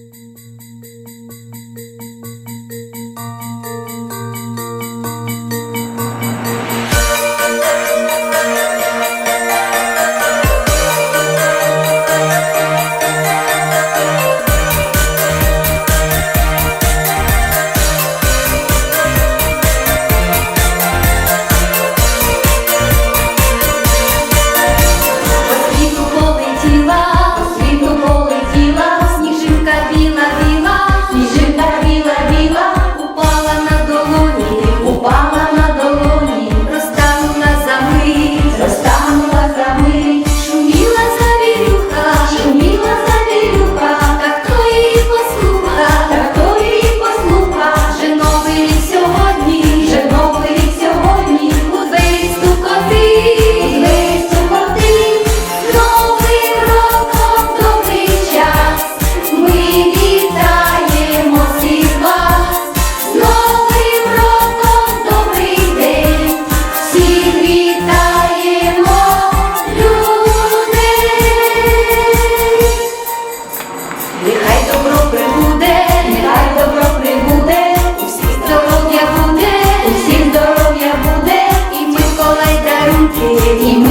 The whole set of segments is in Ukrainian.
Música Give him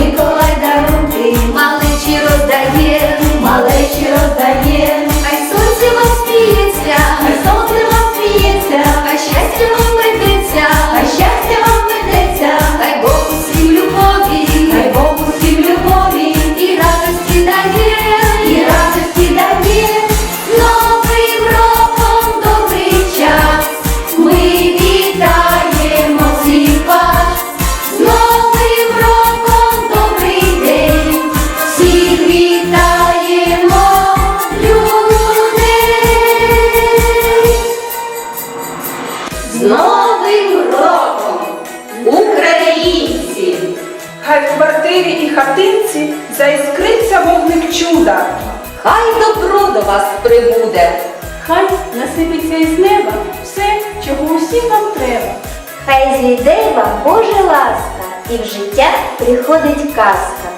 Новим роком, українці! Хай в квартирі і хатинці заіскриться вогник чуда. Хай добро до вас прибуде. Хай насипеться із неба все, чого усім вам треба. Хай зійде вам Божа ласка, і в життя приходить казка.